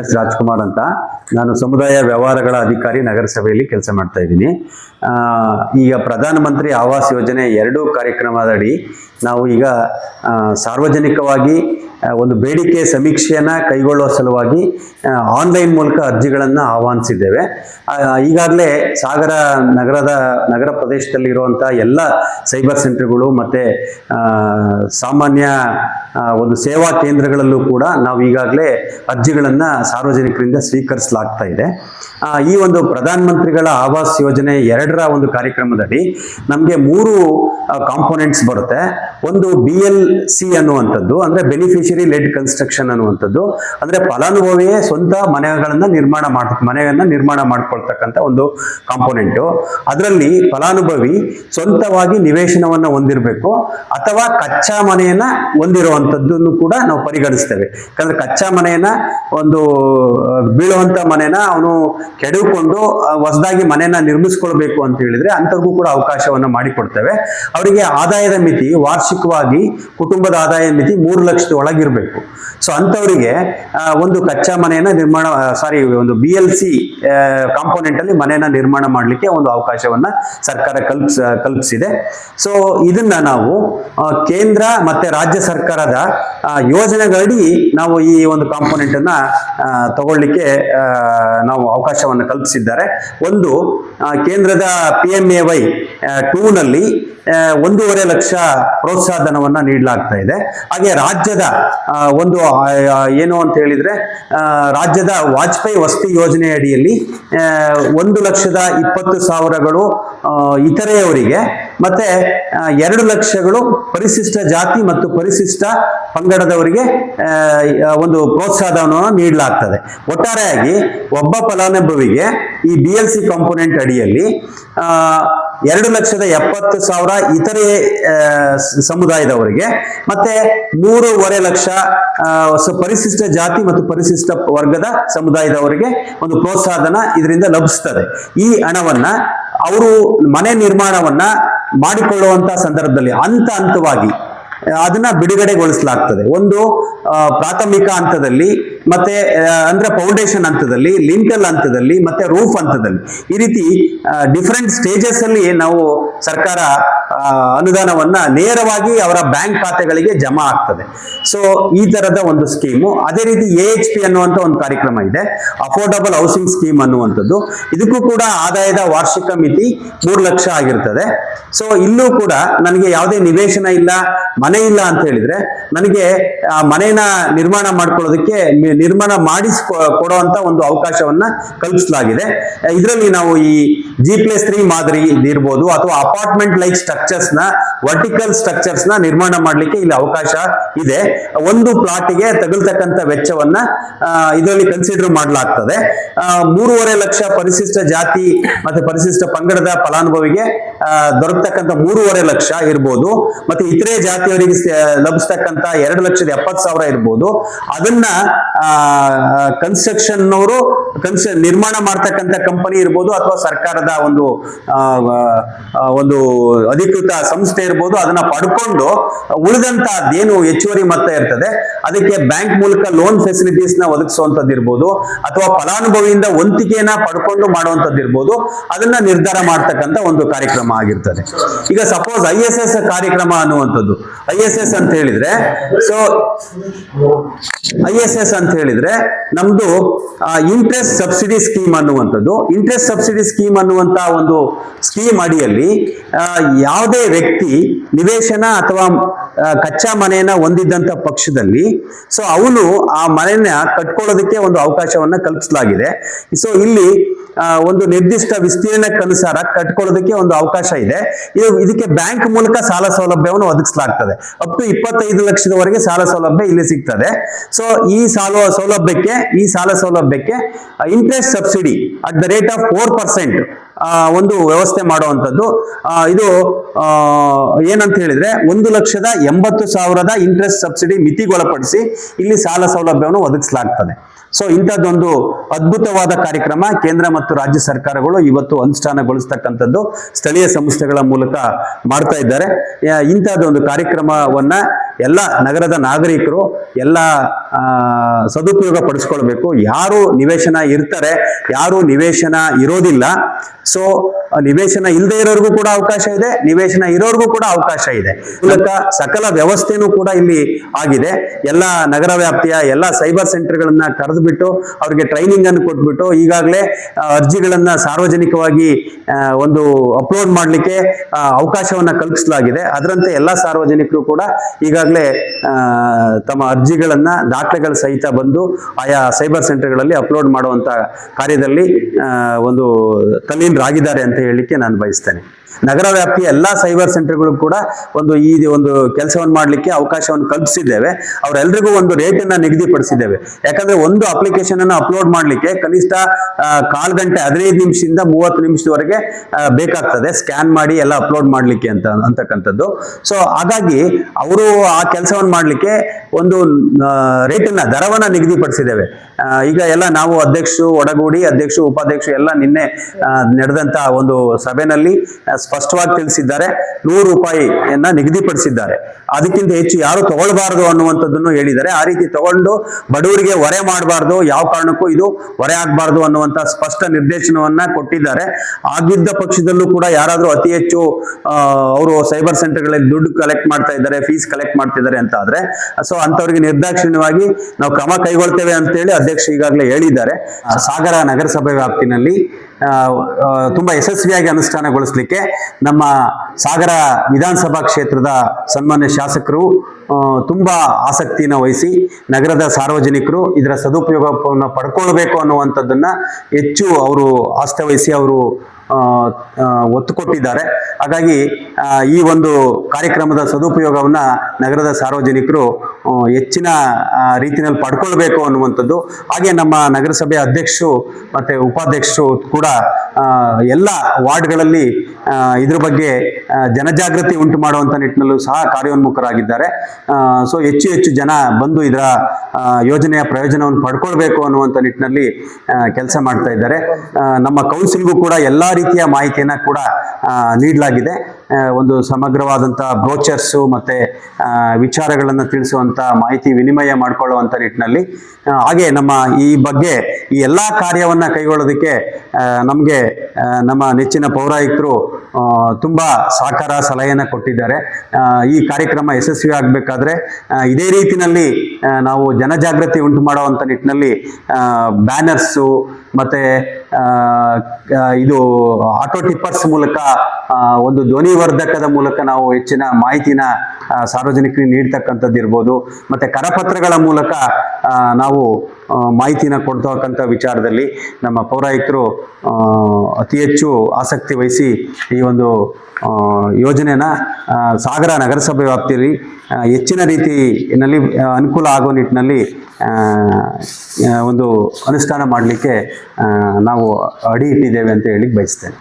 S Rajkumar ಅಂತ. ನಾನು ಸಮುದಾಯ ವ್ಯವಹಾರಗಳ ಅಧಿಕಾರಿ ನಗರಸಭೆಯಲ್ಲಿ ಕೆಲಸ ಮಾಡ್ತಾ ಇದ್ದೀನಿ. ಈಗ ಪ್ರಧಾನಮಂತ್ರಿ ಆವಾಸ್ ಯೋಜನೆ ಎರಡು ಕಾರ್ಯಕ್ರಮದಡಿ ನಾವು ಈಗ ಸಾರ್ವಜನಿಕವಾಗಿ ಒಂದು ಬೇಡಿಕೆ ಸಮೀಕ್ಷೆಯನ್ನು ಕೈಗೊಳ್ಳುವ ಸಲುವಾಗಿ ಆನ್ಲೈನ್ ಮೂಲಕ ಅರ್ಜಿಗಳನ್ನು ಆಹ್ವಾನಿಸಿದ್ದೇವೆ. ಈಗಾಗಲೇ ಸಾಗರ ನಗರದ, ನಗರ ಪ್ರದೇಶದಲ್ಲಿರುವಂಥ ಎಲ್ಲ ಸೈಬರ್ ಸೆಂಟರ್ಗಳು ಮತ್ತು ಸಾಮಾನ್ಯ ಒಂದು ಸೇವಾ ಕೇಂದ್ರಗಳಲ್ಲೂ ಕೂಡ ನಾವು ಈಗಾಗಲೇ ಅರ್ಜಿಗಳನ್ನು ಸಾರ್ವಜನಿಕರಿಂದ ಸ್ವೀಕರಿಸಲಾಗ್ತಾ ಇದೆ. ಈ ಒಂದು ಪ್ರಧಾನಮಂತ್ರಿಗಳ ಆವಾಸ್ ಯೋಜನೆ ಎರಡರ ಒಂದು ಕಾರ್ಯಕ್ರಮದಲ್ಲಿ ನಮಗೆ ಮೂರು ಕಾಂಪೋನೆಂಟ್ಸ್ ಬರುತ್ತೆ. ಒಂದು ಬಿ ಎಲ್ ಸಿ ಅನ್ನುವಂಥದ್ದು, ಅಂದರೆ ಬೆನಿಫಿಷರಿ ಲೆಡ್ ಕನ್ಸ್ಟ್ರಕ್ಷನ್ ಅನ್ನುವಂಥದ್ದು. ಅಂದ್ರೆ ಫಲಾನುಭವಿಯೇ ಸ್ವಂತ ಮನೆಗಳನ್ನು ನಿರ್ಮಾಣ ಮಾಡ್, ಮನೆಯನ್ನು ನಿರ್ಮಾಣ ಮಾಡ್ಕೊಳ್ತಕ್ಕಂಥ ಒಂದು ಕಾಂಪೋನೆಂಟು ಅದರಲ್ಲಿ ಫಲಾನುಭವಿ ಸ್ವಂತವಾಗಿ ನಿವೇಶನವನ್ನು ಹೊಂದಿರಬೇಕು, ಅಥವಾ ಕಚ್ಚಾ ಮನೆಯನ್ನ ಹೊಂದಿರುವಂಥದ್ದನ್ನು ಕೂಡ ನಾವು ಪರಿಗಣಿಸ್ತೇವೆ. ಯಾಕಂದ್ರೆ ಕಚ್ಚಾ ಮನೆಯನ್ನ ಒಂದು, ಬೀಳುವಂತ ಮನೆಯನ್ನ ಅವನು ಕೆಡವಿಕೊಂಡು ಹೊಸದಾಗಿ ಮನೆಯನ್ನ ನಿರ್ಮಿಸ್ಕೊಳ್ಬೇಕು ಅಂತ ಹೇಳಿದ್ರೆ ಅಂಥವ್ರಿಗೂ ಕೂಡ ಅವಕಾಶವನ್ನು ಮಾಡಿಕೊಡ್ತೇವೆ. ಅವರಿಗೆ ಆದಾಯದ ಮಿತಿ, ವಾರ್ಷಿಕವಾಗಿ ಕುಟುಂಬದ ಆದಾಯ ಮಿತಿ ಮೂರು ಲಕ್ಷದ ಒಳಗಿರಬೇಕು ಸೊ ಅಂಥವರಿಗೆ ಒಂದು ಕಚ್ಚಾ ಮನೆಯನ್ನ ನಿರ್ಮಾಣ ಸಾರಿ ಒಂದು ಬಿ ಎಲ್ ಸಿ ಕಾಂಪೋನೆಂಟಲ್ಲಿ ಮನೆಯನ್ನು ನಿರ್ಮಾಣ ಮಾಡಲಿಕ್ಕೆ ಒಂದು ಅವಕಾಶವನ್ನ ಸರ್ಕಾರ ಕಲ್ಪಿಸ ಕಲ್ಪಿಸಿದೆ. ಸೊ ಇದನ್ನ ನಾವು ಕೇಂದ್ರ ಮತ್ತೆ ರಾಜ್ಯ ಸರ್ಕಾರದ ಯೋಜನೆಗಳಡಿ ನಾವು ಈ ಒಂದು ಕಾಂಪೋನೆಂಟನ್ನು ತಗೊಳ್ಳಿಕ್ಕೆ ನಾವು ಅವಕಾಶವನ್ನು ಕಲ್ಪಿಸಿದ್ದಾರೆ. ಒಂದು ಕೇಂದ್ರದ ಪಿ ಎಂ ಎ ವೈ ಟೂನಲ್ಲಿ ಒಂದೂವರೆ ಲಕ್ಷ ಪ್ರೋತ್ಸಾಹಧನವನ್ನ ನೀಡಲಾಗ್ತಾ ಇದೆ. ಹಾಗೆ ರಾಜ್ಯದ ಒಂದು ಏನು ಅಂತ ಹೇಳಿದ್ರೆ ರಾಜ್ಯದ ವಾಜಪೇಯಿ ವಸತಿ ಯೋಜನೆ ಅಡಿಯಲ್ಲಿ ಒಂದು ಲಕ್ಷದ ಇಪ್ಪತ್ತು ಸಾವಿರಗಳು ಇತರೆಯವರಿಗೆ, ಮತ್ತೆ ಎರಡು ಲಕ್ಷಗಳು ಪರಿಶಿಷ್ಟ ಜಾತಿ ಮತ್ತು ಪರಿಶಿಷ್ಟ ಪಂಗಡದವರಿಗೆ ಒಂದು ಪ್ರೋತ್ಸಾಹವನ್ನು ನೀಡಲಾಗ್ತದೆ. ಒಟ್ಟಾರೆಯಾಗಿ, ಒಬ್ಬ ಫಲಾನುಭವಿಗೆ ಈ ಬಿ ಎಲ್ ಸಿ ಕಾಂಪೋನೆಂಟ್ ಅಡಿಯಲ್ಲಿ ಎರಡು ಲಕ್ಷದ ಎಪ್ಪತ್ತು ಸಾವಿರ ಇತರೆ ಸಮುದಾಯದವರಿಗೆ, ಮತ್ತೆ ಮೂರುವರೆ ಲಕ್ಷ ಪರಿಶಿಷ್ಟ ಜಾತಿ ಮತ್ತು ಪರಿಶಿಷ್ಟ ವರ್ಗದ ಸಮುದಾಯದವರಿಗೆ ಒಂದು ಪ್ರೋತ್ಸಾಹನ ಇದರಿಂದ ಲಭಿಸ್ತದೆ. ಈ ಹಣವನ್ನ ಅವರು ಮನೆ ನಿರ್ಮಾಣವನ್ನ ಮಾಡಿಕೊಳ್ಳುವಂತ ಸಂದರ್ಭದಲ್ಲಿ ಹಂತ ಹಂತವಾಗಿ ಅದನ್ನ ಬಿಡುಗಡೆಗೊಳಿಸಲಾಗ್ತದೆ. ಒಂದು ಪ್ರಾಥಮಿಕ ಹಂತದಲ್ಲಿ ಮತ್ತೆ ಅಂದ್ರೆ ಫೌಂಡೇಶನ್ ಹಂತದಲ್ಲಿ ಲಿಂಟಲ್ ಹಂತದಲ್ಲಿ, ಮತ್ತೆ ರೂಫ್ ಹಂತದಲ್ಲಿ. ಈ ರೀತಿ ಡಿಫರೆಂಟ್ ಸ್ಟೇಜಸ್ ಅಲ್ಲಿ ನಾವು ಸರ್ಕಾರ ಅನುದಾನವನ್ನ ನೇರವಾಗಿ ಅವರ ಬ್ಯಾಂಕ್ ಖಾತೆಗಳಿಗೆ ಜಮಾ ಆಗ್ತದೆ. ಸೊ ಈ ತರದ ಒಂದು ಸ್ಕೀಮು ಅದೇ ರೀತಿ ಎ ಎಚ್ ಪಿ ಅನ್ನುವಂತ ಒಂದು ಕಾರ್ಯಕ್ರಮ ಇದೆ. ಅಫೋರ್ಡಬಲ್ ಹೌಸಿಂಗ್ ಸ್ಕೀಮ್ ಅನ್ನುವಂಥದ್ದು. ಇದಕ್ಕೂ ಕೂಡ ಆದಾಯದ ವಾರ್ಷಿಕ ಮಿತಿ ಮೂರು ಲಕ್ಷ ಆಗಿರ್ತದೆ. ಸೊ ಇಲ್ಲೂ ಕೂಡ ನನಗೆ ಯಾವುದೇ ನಿವೇಶನ ಇಲ್ಲ, ಮನೆ ಇಲ್ಲ ಅಂತ ಹೇಳಿದ್ರೆ, ನನಗೆ, ಆ, ಮನೆನ ನಿರ್ಮಾಣ ಮಾಡ್ಕೊಳ್ಳೋದಕ್ಕೆ ನಿರ್ಮಾಣ ಮಾಡಿಸ್ ಕೊಡುವಂತ ಒಂದು ಅವಕಾಶವನ್ನ ಕಲ್ಪಿಸಲಾಗಿದೆ. ಇದರಲ್ಲಿ ನಾವು ಈ ಜಿ ಪ್ಲಸ್ ತ್ರೀ ಮಾದರಿ ಇರ್ಬೋದು ಅಥವಾ ಅಪಾರ್ಟ್ಮೆಂಟ್ ಲೈಕ್ ಸ್ಟ್ರಕ್ಚರ್ಸ್ನ ವರ್ಟಿಕಲ್ ಸ್ಟ್ರಕ್ಚರ್ಸ್ನ ನಿರ್ಮಾಣ ಮಾಡಲಿಕ್ಕೆ ಇಲ್ಲಿ ಅವಕಾಶ ಇದೆ. ಒಂದು ಪ್ಲಾಟಿಗೆ ತಗಲ್ತಕ್ಕಂಥ ವೆಚ್ಚವನ್ನ ಇದರಲ್ಲಿ ಕನ್ಸಿಡರ್ ಮಾಡಲಾಗ್ತದೆ. ಮೂರುವರೆ ಲಕ್ಷ ಪರಿಶಿಷ್ಟ ಜಾತಿ ಮತ್ತೆ ಪರಿಶಿಷ್ಟ ಪಂಗಡದ ಫಲಾನುಭವಿಗೆ ದೊರಕತಕ್ಕಂಥ ಮೂರುವರೆ ಲಕ್ಷ ಇರ್ಬೋದು. ಮತ್ತೆ ಇತರೆ ಜಾತಿಯವರಿಗೆ ಲಭಿಸ್ತಕ್ಕಂಥ ಎರಡು ಲಕ್ಷದ ಎಪ್ಪತ್ತು ಸಾವಿರ ಇರ್ಬೋದು. ಅದನ್ನ ಕನ್ಸ್ಟ್ರಕ್ಷನ್ ಅವರು ಕನ್ಸ್ ನಿರ್ಮಾಣ ಮಾಡ್ತಕ್ಕಂಥ ಕಂಪನಿ ಇರ್ಬೋದು ಅಥವಾ ಸರ್ಕಾರದ ಒಂದು ಒಂದು ಅಧಿಕೃತ ಸಂಸ್ಥೆ ಇರ್ಬೋದು, ಅದನ್ನ ಪಡ್ಕೊಂಡು ಉಳಿದಂತ ಅದೇನು ಹೆಚ್ಚುವರಿ ಮೊತ್ತ ಇರ್ತದೆ. ಅದಕ್ಕೆ ಬ್ಯಾಂಕ್ ಮೂಲಕ ಲೋನ್ ಫೆಸಿಲಿಟೀಸ್ನ ಒದಗಿಸುವಂತದ್ದು ಇರ್ಬೋದು, ಅಥವಾ ಫಲಾನುಭವಿಯಿಂದ ವಂತಿಕೆಯನ್ನ ಪಡ್ಕೊಂಡು ಮಾಡುವಂತದ್ದು ಇರ್ಬೋದು, ಅದನ್ನ ನಿರ್ಧಾರ ಮಾಡ್ತಕ್ಕಂತ ಒಂದು ಕಾರ್ಯಕ್ರಮ ಆಗಿರ್ತದೆ. ಈಗ ಸಪೋಸ್ ಐ ಕಾರ್ಯಕ್ರಮ ಅನ್ನುವಂಥದ್ದು. ಐ ಅಂತ ಹೇಳಿದ್ರೆ ಸೊ ಐ ಎಸ್ ಎಸ್ ಅಂತ ಹೇಳಿದ್ರೆ ನಮ್ದು ಇಂಟ್ರೆಸ್ಟ್ ಸಬ್ಸಿಡಿ ಸ್ಕೀಮ್ ಅನ್ನುವಂಥದ್ದು. ಇಂಟ್ರೆಸ್ಟ್ ಸಬ್ಸಿಡಿ ಸ್ಕೀಮ್ ಅನ್ನುವಂತ ಒಂದು ಸ್ಕೀಮ್ ಅಡಿಯಲ್ಲಿ ಯಾವುದೇ ವ್ಯಕ್ತಿ ನಿವೇಶನ ಅಥವಾ ಕಚ್ಚಾ ಮನೆಯನ್ನ ಹೊಂದಿದ್ದಂತ ಪಕ್ಷದಲ್ಲಿ ಸೊ ಅವನು ಆ ಮನೆಯನ್ನ ಕಟ್ಕೊಳ್ಳೋದಕ್ಕೆ ಒಂದು ಅವಕಾಶವನ್ನ ಕಲ್ಪಿಸಲಾಗಿದೆ. ಸೊ ಇಲ್ಲಿ ಒಂದು ನಿರ್ದಿಷ್ಟ ವಿಸ್ತೀರ್ಣಕ್ಕನುಸಾರ ಕಟ್ಕೊಳ್ಳೋದಕ್ಕೆ ಒಂದು ಅವಕಾಶ ಇದೆ. ಇದು, ಇದಕ್ಕೆ ಬ್ಯಾಂಕ್ ಮೂಲಕ ಸಾಲ ಸೌಲಭ್ಯವನ್ನು ಒದಗಿಸಲಾಗ್ತದೆ. ಅಪ್ ಟು ಇಪ್ಪತ್ತೈದು ಲಕ್ಷದವರೆಗೆ ಸಾಲ ಸೌಲಭ್ಯ ಇಲ್ಲಿ ಸಿಗ್ತದೆ. ಸೊ ಈ ಸಾಲ ಸೌಲಭ್ಯಕ್ಕೆ, ಈ ಸಾಲ ಸೌಲಭ್ಯಕ್ಕೆ interest subsidy at the rate of four percent ಒಂದು ವ್ಯವಸ್ಥೆ ಮಾಡುವಂಥದ್ದು. ಇದು ಏನಂತ ಹೇಳಿದ್ರೆ, ಒಂದು ಲಕ್ಷದ ಎಂಬತ್ತು ಸಾವಿರದ ಇಂಟ್ರೆಸ್ಟ್ ಸಬ್ಸಿಡಿ ಮಿತಿಗೊಳಪಡಿಸಿ ಇಲ್ಲಿ ಸಾಲ ಸೌಲಭ್ಯವನ್ನು ಒದಗಿಸಲಾಗ್ತದೆ. ಸೊ ಇಂಥದ್ದೊಂದು ಅದ್ಭುತವಾದ ಕಾರ್ಯಕ್ರಮ ಕೇಂದ್ರ ಮತ್ತು ರಾಜ್ಯ ಸರ್ಕಾರಗಳು ಇವತ್ತು ಅನುಷ್ಠಾನಗೊಳಿಸ್ತಕ್ಕಂಥದ್ದು ಸ್ಥಳೀಯ ಸಂಸ್ಥೆಗಳ ಮೂಲಕ ಮಾಡ್ತಾ ಇದ್ದಾರೆ. ಇಂಥದ್ದೊಂದು ಕಾರ್ಯಕ್ರಮವನ್ನ ಎಲ್ಲ ನಗರದ ನಾಗರಿಕರು ಎಲ್ಲ ಸದುಪಯೋಗ ಪಡಿಸ್ಕೊಳ್ಬೇಕು. ಯಾರು ನಿವೇಶನ ಇರ್ತಾರೆ, ಯಾರು ನಿವೇಶನ ಇರೋದಿಲ್ಲ. ಸೊ ನಿವೇಶನ ಇಲ್ಲದೆ ಇರೋರ್ಗೂ ಕೂಡ ಅವಕಾಶ ಇದೆ, ನಿವೇಶನ ಇರೋರ್ಗೂ ಕೂಡ ಅವಕಾಶ ಇದೆ. ಮೂಲಕ ಸಕಲ ವ್ಯವಸ್ಥೆನೂ ಕೂಡ ಇಲ್ಲಿ ಆಗಿದೆ. ಎಲ್ಲ ನಗರ ವ್ಯಾಪ್ತಿಯ ಎಲ್ಲ ಸೈಬರ್ ಸೆಂಟರ್ಗಳನ್ನ ಕರೆದುಬಿಟ್ಟು ಅವ್ರಿಗೆ ಟ್ರೈನಿಂಗ್ ಅನ್ನು ಕೊಟ್ಬಿಟ್ಟು ಈಗಾಗಲೇ ಅರ್ಜಿಗಳನ್ನ ಸಾರ್ವಜನಿಕವಾಗಿ ಒಂದು ಅಪ್ಲೋಡ್ ಮಾಡಲಿಕ್ಕೆ ಅವಕಾಶವನ್ನ ಕಲ್ಪಿಸಲಾಗಿದೆ. ಅದರಂತೆ ಎಲ್ಲ ಸಾರ್ವಜನಿಕರು ಕೂಡ ಈಗಾಗಲೇ ತಮ್ಮ ಅರ್ಜಿಗಳನ್ನ ದಾಖಲೆಗಳ ಸಹಿತ ಬಂದು ಆಯಾ ಸೈಬರ್ ಸೆಂಟರ್ಗಳಲ್ಲಿ ಅಪ್ಲೋಡ್ ಮಾಡುವಂತ ಕಾರ್ಯದಲ್ಲಿ ಒಂದು ತಲ್ಲೀನರಾಗಿದ್ದಾರೆ ಅಂತ ಹೇಳಲಿಕ್ಕೆ ನಾನು ಬಯಸ್ತೇನೆ. ನಗರ ವ್ಯಾಪ್ತಿಯ ಎಲ್ಲ ಸೈಬರ್ ಸೆಂಟರ್ಗಳು ಕೂಡ ಒಂದು ಈ ಒಂದು ಕೆಲಸವನ್ನು ಮಾಡಲಿಕ್ಕೆ ಅವಕಾಶವನ್ನು ಕಲ್ಪಿಸಿದ್ದೇವೆ. ಅವರೆಲ್ಲರಿಗೂ ಒಂದು ರೇಟನ್ನು ನಿಗದಿಪಡಿಸಿದ್ದೇವೆ. ಯಾಕಂದ್ರೆ ಒಂದು ಅಪ್ಲಿಕೇಶನ್ ಅನ್ನು ಅಪ್ಲೋಡ್ ಮಾಡಲಿಕ್ಕೆ ಕನಿಷ್ಠ ಕಾಲು ಗಂಟೆ ಹದಿನೈದು ನಿಮಿಷದಿಂದ ಮೂವತ್ತು ನಿಮಿಷದವರೆಗೆ ಬೇಕಾಗ್ತದೆ. ಸ್ಕ್ಯಾನ್ ಮಾಡಿ ಎಲ್ಲ ಅಪ್ಲೋಡ್ ಮಾಡಲಿಕ್ಕೆ ಅಂತ ಅಂತಕ್ಕಂಥದ್ದು. ಸೊ ಹಾಗಾಗಿ ಅವರು ಆ ಕೆಲಸವನ್ನು ಮಾಡಲಿಕ್ಕೆ ಒಂದು ರೇಟನ್ನು ದರವನ್ನ ನಿಗದಿಪಡಿಸಿದ್ದೇವೆ. ಈಗ ಎಲ್ಲ ನಾವು ಅಧ್ಯಕ್ಷರು, ಒಡಗೂಡಿ ಅಧ್ಯಕ್ಷರು, ಉಪಾಧ್ಯಕ್ಷರು ಎಲ್ಲ ನಿನ್ನೆ ನಡೆದಂತ ಒಂದು ಸಭೆನಲ್ಲಿ ಸ್ಪಷ್ಟವಾಗಿ ತಿಳಿಸಿದ್ದಾರೆ. ನೂರು ರೂಪಾಯಿಯನ್ನ ನಿಗದಿಪಡಿಸಿದ್ದಾರೆ. ಅದಕ್ಕಿಂತ ಹೆಚ್ಚು ಯಾರು ತಗೊಳ್ಬಾರ್ದು ಅನ್ನುವಂಥದ್ದನ್ನು ಹೇಳಿದ್ದಾರೆ. ಆ ರೀತಿ ತಗೊಂಡು ಬಡವರಿಗೆ ಹೊರೆ ಮಾಡಬಾರ್ದು. ಯಾವ ಕಾರಣಕ್ಕೂ ಇದು ಹೊರೆ ಆಗಬಾರ್ದು ಅನ್ನುವಂಥ ಸ್ಪಷ್ಟ ನಿರ್ದೇಶನವನ್ನ ಕೊಟ್ಟಿದ್ದಾರೆ. ಆಗಿದ್ದ ಪಕ್ಷದಲ್ಲೂ ಕೂಡ ಯಾರಾದರೂ ಅತಿ ಹೆಚ್ಚು ಅವರು ಸೈಬರ್ ಸೆಂಟರ್ಗಳಲ್ಲಿ ದುಡ್ಡು ಕಲೆಕ್ಟ್ ಮಾಡ್ತಾ ಇದ್ದಾರೆ ಫೀಸ್ ಕಲೆಕ್ಟ್ ಮಾಡ್ತಿದ್ದಾರೆ ಅಂತ ಆದ್ರೆ, ಸೊ ಅಂಥವ್ರಿಗೆ ನಿರ್ದಾಕ್ಷಿಣ್ಯವಾಗಿ ನಾವು ಕ್ರಮ ಕೈಗೊಳ್ತೇವೆ ಅಂತೇಳಿ ಅಧ್ಯಕ್ಷ ಈಗಾಗಲೇ ಹೇಳಿದ್ದಾರೆ. ಸಾಗರ ನಗರಸಭೆ ವ್ಯಾಪ್ತಿನಲ್ಲಿ ತುಂಬಾ ಯಶಸ್ವಿಯಾಗಿ ಅನುಷ್ಠಾನಗೊಳಿಸಲಿಕ್ಕೆ ನಮ್ಮ ಸಾಗರ ವಿಧಾನಸಭಾ ಕ್ಷೇತ್ರದ ಸನ್ಮಾನ್ಯ ಶಾಸಕರು ತುಂಬಾ ಆಸಕ್ತಿನ ವಹಿಸಿ ನಗರದ ಸಾರ್ವಜನಿಕರು ಇದರ ಸದುಪಯೋಗವನ್ನು ಪಡ್ಕೊಳ್ಬೇಕು ಅನ್ನುವಂಥದ್ದನ್ನ ಹೆಚ್ಚು ಅವರು ಆಸ್ಥೆ ವಹಿಸಿ ಅವರು ಒತ್ತು ಕೊಟ್ಟಿದ್ದಾರೆ. ಹಾಗಾಗಿ ಈ ಒಂದು ಕಾರ್ಯಕ್ರಮದ ಸದುಪಯೋಗವನ್ನು ನಗರದ ಸಾರ್ವಜನಿಕರು ಹೆಚ್ಚಿನ ರೀತಿಯಲ್ಲಿ ಪಡ್ಕೊಳ್ಬೇಕು ಅನ್ನುವಂಥದ್ದು. ಹಾಗೆ ನಮ್ಮ ನಗರಸಭೆ ಅಧ್ಯಕ್ಷರು ಮತ್ತು ಉಪಾಧ್ಯಕ್ಷರು ಕೂಡ ಎಲ್ಲ ವಾರ್ಡ್ಗಳಲ್ಲಿ ಇದ್ರ ಬಗ್ಗೆ ಜನಜಾಗೃತಿ ಉಂಟು ಮಾಡುವಂಥ ನಿಟ್ಟಿನಲ್ಲೂ ಸಹ ಕಾರ್ಯೋನ್ಮುಖರಾಗಿದ್ದಾರೆ. ಸೊ ಹೆಚ್ಚು ಹೆಚ್ಚು ಜನ ಬಂದು ಇದರ ಯೋಜನೆಯ ಪ್ರಯೋಜನವನ್ನು ಪಡ್ಕೊಳ್ಬೇಕು ಅನ್ನುವಂಥ ನಿಟ್ಟಿನಲ್ಲಿ ಕೆಲಸ ಮಾಡ್ತಾ ಇದ್ದಾರೆ. ನಮ್ಮ ಕೌನ್ಸಿಲ್ಗೂ ಕೂಡ ಎಲ್ಲ ರೀತಿಯ ಮಾಹಿತಿಯನ್ನು ಕೂಡ ನೀಡಲಾಗಿದೆ. ಆ, ಒಂದು ಸಮಗ್ರವಾದಂಥ ಬ್ರೋಚರ್ಸು ಮತ್ತೆ ವಿಚಾರಗಳನ್ನು ತಿಳಿಸುವಂತ ಮಾಹಿತಿ ವಿನಿಮಯ ಮಾಡಿಕೊಳ್ಳುವಂತ ನಿಟ್ಟಿನಲ್ಲಿ ಹಾಗೆ ನಮ್ಮ ಈ ಬಗ್ಗೆ ಈ ಎಲ್ಲ ಕಾರ್ಯವನ್ನ ಕೈಗೊಳ್ಳೋದಕ್ಕೆ ನಮಗೆ ನಮ್ಮ ನೆಚ್ಚಿನ ಪೌರಾಯುಕ್ತರು ತುಂಬ ಸಹಕಾರ ಸಲಹೆಯನ್ನು ಕೊಟ್ಟಿದ್ದಾರೆ. ಈ ಕಾರ್ಯಕ್ರಮ ಯಶಸ್ವಿ ಆಗಬೇಕಾದ್ರೆ ಇದೇ ರೀತಿಯಲ್ಲಿ ನಾವು ಜನಜಾಗೃತಿ ಉಂಟು ಮಾಡುವಂಥ ನಿಟ್ಟಿನಲ್ಲಿ ಬ್ಯಾನರ್ಸು ಮತ್ತೆ ಇದು ಆಟೋ ಟಿಪ್ಪರ್ಸ್ ಮೂಲಕ ಒಂದು ಧ್ವನಿವರ್ಧಕದ ಮೂಲಕ ನಾವು ಹೆಚ್ಚಿನ ಮಾಹಿತಿನ ಸಾರ್ವಜನಿಕರಿಗೆ ನೀಡ್ತಕ್ಕಂಥದ್ದು ಇರ್ಬೋದು. ಮತ್ತೆ ಕರಪತ್ರಗಳ ಮೂಲಕ ನಾವು ಮಾಹಿತಿನ ಕೊಡ್ತಕ್ಕಂಥ ವಿಚಾರದಲ್ಲಿ ನಮ್ಮ ಪೌರಾಯುಕ್ತರು ಅತಿ ಹೆಚ್ಚು ಆಸಕ್ತಿ ವಹಿಸಿ ಈ ಒಂದು ಯೋಜನೆನ ಸಾಗರ ನಗರಸಭೆ ವ್ಯಾಪ್ತಿಯಲ್ಲಿ ಹೆಚ್ಚಿನ ರೀತಿಯಲ್ಲಿ ಅನುಕೂಲ ಆಗೋ ನಿಟ್ಟಿನಲ್ಲಿ ಒಂದು ಅನುಷ್ಠಾನ ಮಾಡಲಿಕ್ಕೆ ನಾವು ಅಡಿ ಇಟ್ಟಿದ್ದೇವೆ ಅಂತ ಹೇಳಿ ಬಯಸ್ತೇನೆ.